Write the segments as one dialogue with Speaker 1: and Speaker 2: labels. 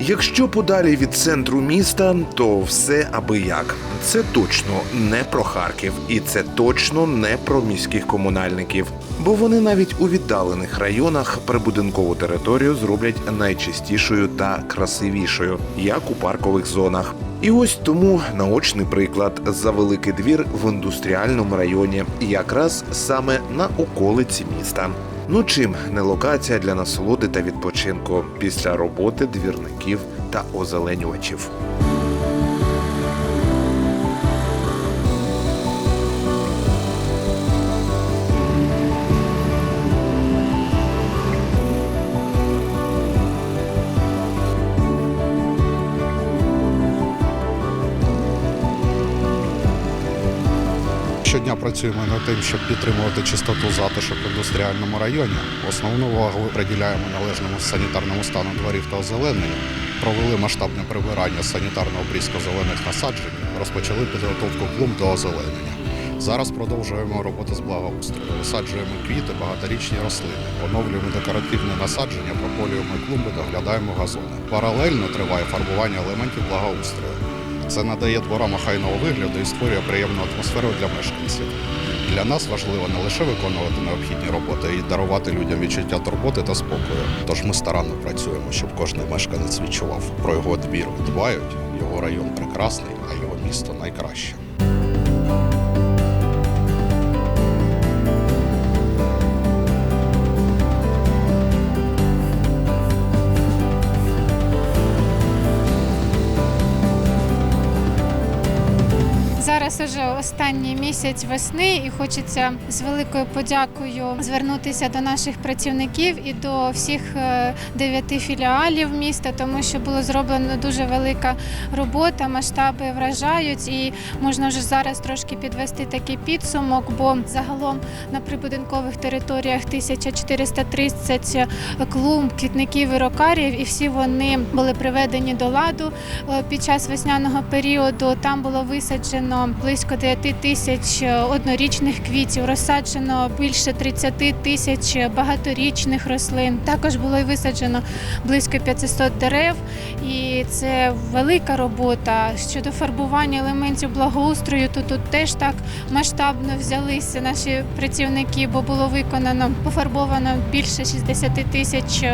Speaker 1: Якщо подалі від центру міста, то все аби як. Це точно не про Харків, і це точно не про міських комунальників. Бо вони навіть у віддалених районах прибудинкову територію зроблять найчистішою та красивішою, як у паркових зонах. І ось тому наочний приклад за великий двір в індустріальному районі, якраз саме на околиці міста. Ну чим не локація для насолоди та відпочинку після роботи двірників та озеленювачів.
Speaker 2: Щодня працюємо над тим, щоб підтримувати чистоту затишок в індустріальному районі. Основну увагу приділяємо належному санітарному стану дворів та озелененню. Провели масштабне прибирання санітарно обрізку зелених насаджень, розпочали підготовку клумб до озеленення. Зараз продовжуємо роботу з благоустрою. Висаджуємо квіти, багаторічні рослини, оновлюємо декоративне насадження, прополюємо клумби, доглядаємо газони. Паралельно триває фарбування елементів благоустрою. Це надає дворам охайного вигляду і створює приємну атмосферу для мешканців. Для нас важливо не лише виконувати необхідні роботи і дарувати людям відчуття турботи та спокою. Тож ми старанно працюємо, щоб кожен мешканець відчував про його двір дбають, його район прекрасний, а його місто найкраще.
Speaker 3: Зараз уже останній місяць весни, і хочеться з великою подякою звернутися до наших працівників і до всіх е, дев'яти філіалів міста, тому що було зроблено дуже велика робота, масштаби вражають, і можна вже зараз трошки підвести такий підсумок, бо загалом на прибудинкових територіях 1430 клумб, квітників і рокарів, і всі вони були приведені до ладу Е, під час весняного періоду. Там було висаджено близько 9 тисяч однорічних квітів, розсаджено більше 30 тисяч багаторічних рослин. Також було висаджено близько 500 дерев, і це велика робота щодо фарбування елементів благоустрою. То тут теж так масштабно взялися наші працівники, бо було виконано пофарбовано більше 60 тисяч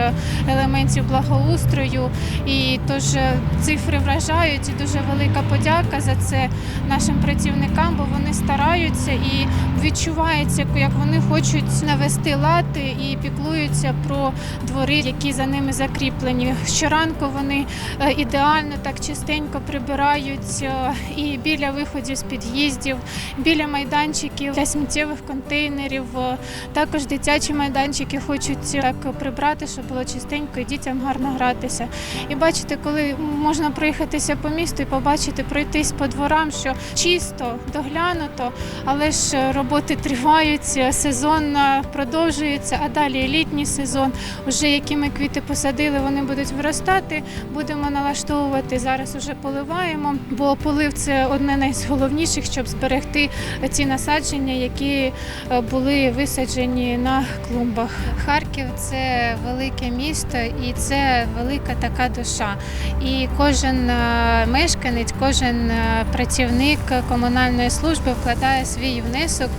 Speaker 3: елементів благоустрою. І тож е, цифри вражають і дуже велика подяка за це нашим працівникам, бо вони стараються і відчувається, як вони хочуть навести лад і піклуються про двори, які за ними закріплені. Щоранку вони е, ідеально так чистенько прибирають е, і біля виходів з під'їздів, біля майданчиків для сміттєвих контейнерів. Е, Також дитячі майданчики хочуть так прибрати, щоб було чистенько і дітям гарно гратися. І бачите, коли можна проїхатися по місту і побачити, пройтись по дворам, що чисто, доглянуто, але ж роботи тривають, сезон е, продовжується, а далі літній сезон. Уже які ми квіти посадили, вони будуть виростати. Будемо налаштовувати зараз. Уже поливаємо, бо полив це одне найголовніших, щоб зберегти ці насадження, які е, були висаджені на клумбах. Харків це велике місто і це велика така душа. І кожен е, мешканець, кожен е, працівник комунальної служби вкладає свій внесок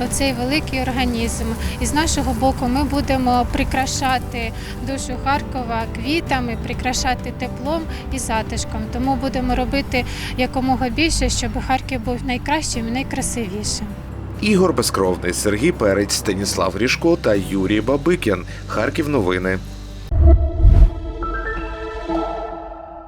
Speaker 3: в цей великий організм. І з нашого боку ми будемо прикрашати душу Харкова квітами, прикрашати теплом і затишком. Тому будемо робити якомога більше, щоб Харків був найкращим і найкрасивішим.
Speaker 1: Ігор Безкровний, Сергій Перець, Станіслав Ріжко та Юрій Бабикін. Харків новини.